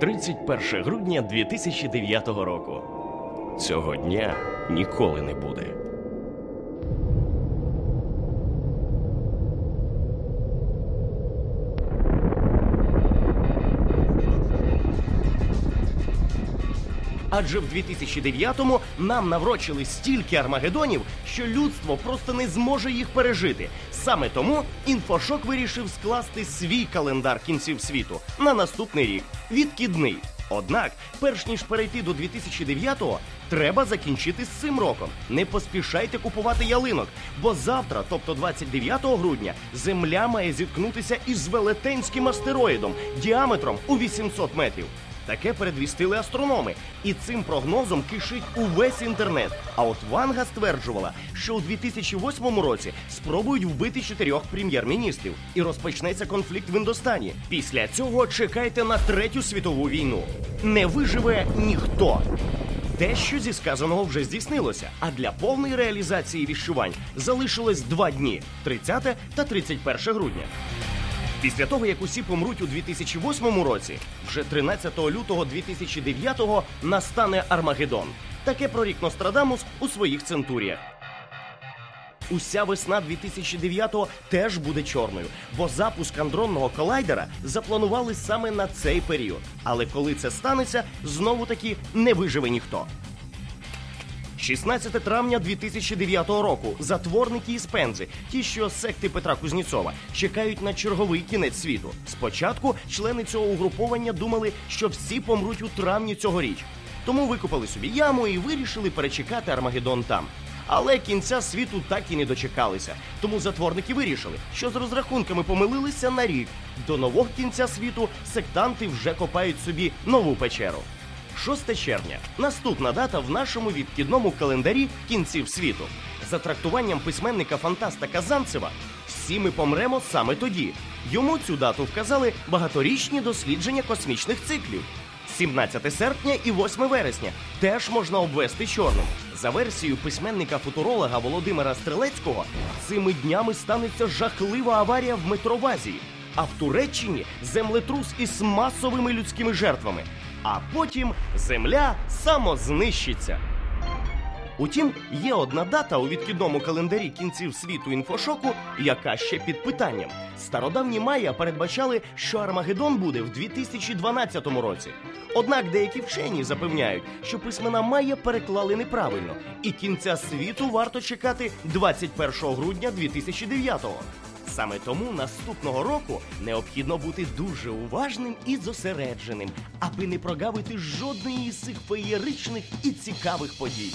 31 грудня 2009 року. Цього дня ніколи не буде. Адже в 2009-му нам наврочили стільки армагедонів, що людство просто не зможе їх пережити. Саме тому інфошок вирішив скласти свій календар кінців світу на наступний рік відкидний. Однак, перш ніж перейти до 2009-го, треба закінчити з цим роком. Не поспішайте купувати ялинок, бо завтра, тобто 29 грудня, Земля має зіткнутися із велетенським астероїдом діаметром у 800 метрів. Таке передвістили астрономи, і цим прогнозом кишить увесь інтернет. А от Ванга стверджувала, що у 2008 році спробують вбити чотирьох прем'єр-міністрів, і розпочнеться конфлікт в Індостані. Після цього чекайте на третю світову війну. Не виживе ніхто. Дещо зі сказаного вже здійснилося, а для повної реалізації віщувань залишилось два дні 30 та 31 грудня. Після того, як усі помруть у 2008 році, вже 13 лютого 2009-го настане Армагеддон. Таке прорік Нострадамус у своїх центуріях. Уся весна 2009-го теж буде чорною, бо запуск андронного колайдера запланували саме на цей період. Але коли це станеться, знову таки не виживе ніхто. 16 травня 2009 року затворники із Пензи, ті, що секти Петра Кузніцова, чекають на черговий кінець світу. Спочатку члени цього угруповання думали, що всі помруть у травні цьогоріч. Тому викопали собі яму і вирішили перечекати Армагеддон там. Але кінця світу так і не дочекалися. Тому затворники вирішили, що з розрахунками помилилися на рік. До нового кінця світу сектанти вже копають собі нову печеру. 6 червня наступна дата в нашому відкидному календарі кінців світу. За трактуванням письменника фантаста Казанцева, всі ми помремо саме тоді. Йому цю дату вказали багаторічні дослідження космічних циклів. 17 серпня і 8 вересня теж можна обвести чорним. За версією письменника-футуролога Володимира Стрелецького, цими днями станеться жахлива аварія в метро а в Туреччині землетрус із масовими людськими жертвами. А потім земля самознищиться. Утім, є одна дата у відкидному календарі кінців світу інфошоку, яка ще під питанням. Стародавні майя передбачали, що Армагеддон буде в 2012 році. Однак деякі вчені запевняють, що письмена майя переклали неправильно, і кінця світу варто чекати 21 грудня 2009-го. Саме тому наступного року необхідно бути дуже уважним і зосередженим, аби не прогавити жодної із цих феєричних і цікавих подій.